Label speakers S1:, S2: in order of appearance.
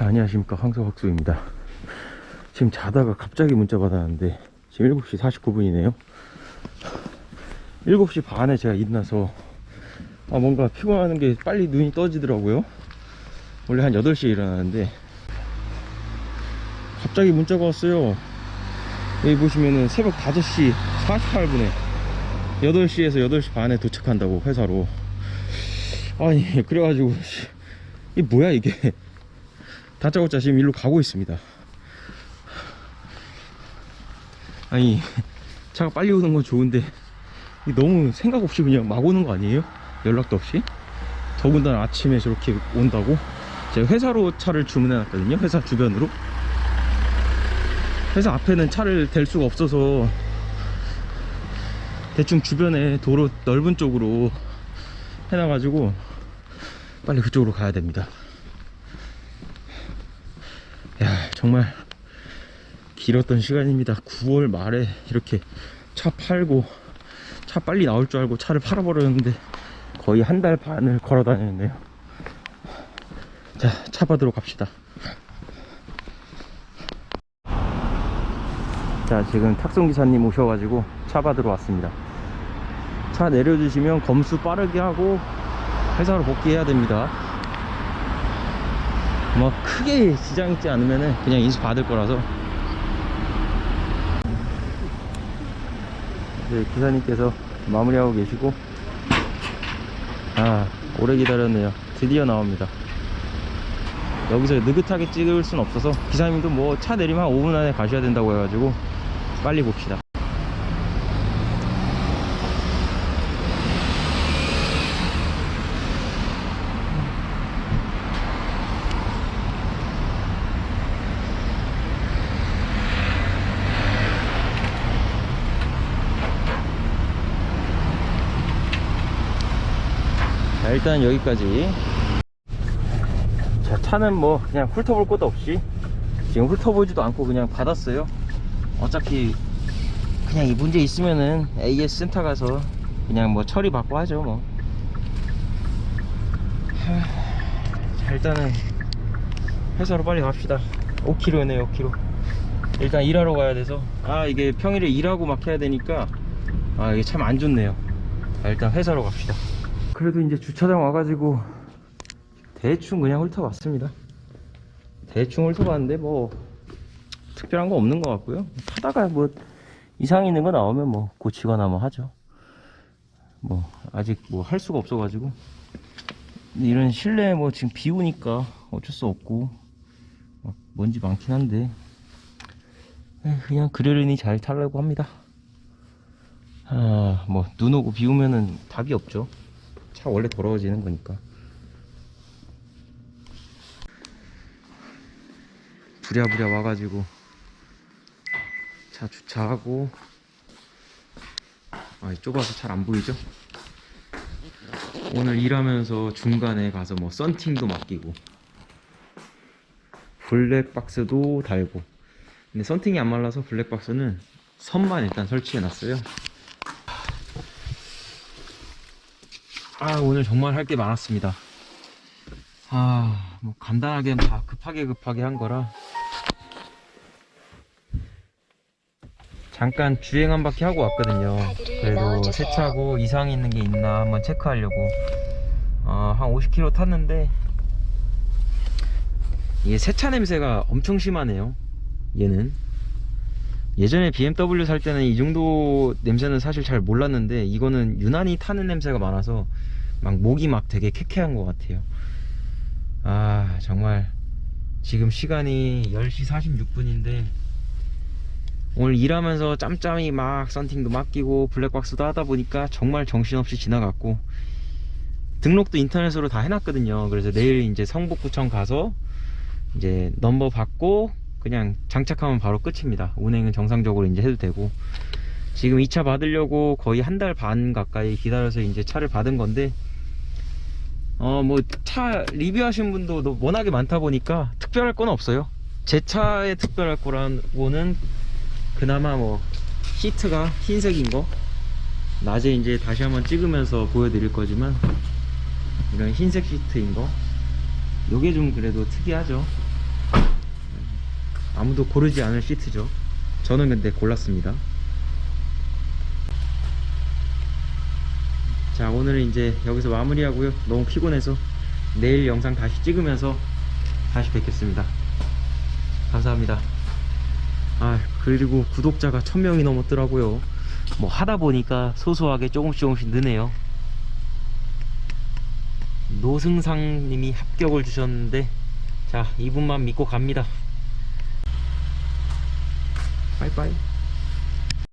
S1: 자, 안녕하십니까. 황소학수입니다. 지금 자다가 갑자기 문자 받았는데, 지금 7시 49분이네요. 7시 반에 제가 일어나서, 아, 뭔가 피곤하는 게 빨리 눈이 떠지더라고요. 원래 한 8시에 일어나는데, 갑자기 문자가 왔어요. 여기 보시면은 새벽 5시 48분에, 8시에서 8시 반에 도착한다고, 회사로. 아니, 그래가지고, 씨, 이게 뭐야, 이게. 다짜고짜 지금 일로 가고 있습니다. 아니 차가 빨리 오는 건 좋은데 이 너무 생각 없이 그냥 막 오는 거 아니에요? 연락도 없이? 더군다나 아침에 저렇게 온다고? 제가 회사로 차를 주문해 놨거든요 회사 주변으로 회사 앞에는 차를 댈 수가 없어서 대충 주변에 도로 넓은 쪽으로 해놔가지고 빨리 그쪽으로 가야 됩니다 야 정말 길었던 시간입니다. 9월 말에 이렇게 차 팔고 차 빨리 나올 줄 알고 차를 팔아버렸는데 거의 한 달 반을 걸어 다녔네요. 자차 받으러 갑시다. 자 지금 탁송기사님 오셔가지고 차 받으러 왔습니다. 차 내려주시면 검수 빠르게 하고 회사로 복귀해야 됩니다 뭐 크게 지장 있지 않으면 그냥 인수 받을 거라서. 네, 기사님께서 마무리하고 계시고. 아 오래 기다렸네요. 드디어 나옵니다. 여기서 느긋하게 찍을 순 없어서 기사님도 뭐 차 내리면 한 5분 안에 가셔야 된다고 해가지고 빨리 봅시다 자 일단 여기까지. 자 차는 뭐 그냥 훑어볼 것도 없이 지금 훑어보지도 않고 그냥 받았어요. 어차피 그냥 이 문제 있으면은 AS 센터 가서 그냥 뭐 처리 받고 하죠 뭐. 하, 자 일단은 회사로 빨리 갑시다. 5km네요 5km 일단 일하러 가야 돼서. 아 이게 평일에 일하고 막 해야 되니까 아 이게 참 안 좋네요. 자, 일단 회사로 갑시다 그래도 이제 주차장 와가지고 대충 그냥 훑어봤습니다. 대충 훑어봤는데 뭐 특별한 거 없는 것 같고요. 타다가 뭐 이상 있는 거 나오면 뭐 고치거나 뭐 하죠. 뭐 아직 뭐 할 수가 없어 가지고. 이런 실내 뭐 지금 비 오니까 어쩔 수 없고 막 먼지 많긴 한데. 에이, 그냥 그러려니 잘 타려고 합니다. 아 뭐 눈 오고 비 오면은 답이 없죠 차 원래 더러워지는 거니까. 부랴부랴 와가지고 차 주차하고. 아 좁아서 잘 안 보이죠? 오늘 일하면서 중간에 가서 뭐 썬팅도 맡기고. 블랙박스도 달고. 근데 썬팅이 안 말라서 블랙박스는 선만 일단 설치해 놨어요 아 오늘 정말 할 게 많았습니다. 아뭐 간단하게 다 급하게 급하게 한 거라. 잠깐 주행 한 바퀴 하고 왔거든요. 그래도 세차고 이상 있는 게 있나 한번 체크하려고. 어, 한 50km 탔는데 이게 세차 냄새가 엄청 심하네요 얘는 예전에 BMW 살 때는 이 정도 냄새는 사실 잘 몰랐는데 이거는 유난히 타는 냄새가 많아서 막 목이 막 되게 쾌쾌한 것 같아요. 아 정말 지금 시간이 10시 46분인데 오늘 일하면서 짬짬이 막 썬팅도 맡기고 블랙박스도 하다 보니까 정말 정신없이 지나갔고 등록도 인터넷으로 다 해놨거든요. 그래서 내일 이제 성북구청 가서 이제 넘버 받고 그냥 장착하면 바로 끝입니다. 운행은 정상적으로 이제 해도 되고. 지금 2차 받으려고 거의 한 달 반 가까이 기다려서 이제 차를 받은 건데 어 뭐 차 리뷰하신 분도 너- 워낙에 많다 보니까 특별할 건 없어요. 제 차에 특별할 거라고는 그나마 뭐 시트가 흰색인 거. 낮에 이제 다시 한번 찍으면서 보여드릴 거지만 이런 흰색 시트인 거. 요게 좀 그래도 특이하죠 아무도 고르지 않을 시트죠. 저는 근데 골랐습니다. 자, 오늘은 이제 여기서 마무리 하고요. 너무 피곤해서 내일 영상 다시 찍으면서 다시 뵙겠습니다. 감사합니다. 아, 그리고 구독자가 1000명이 넘었더라고요. 뭐 하다 보니까 소소하게 조금씩 조금씩 느네요. 노승상 님이 합격을 주셨는데 자, 이분만 믿고 갑니다. 빠이빠이.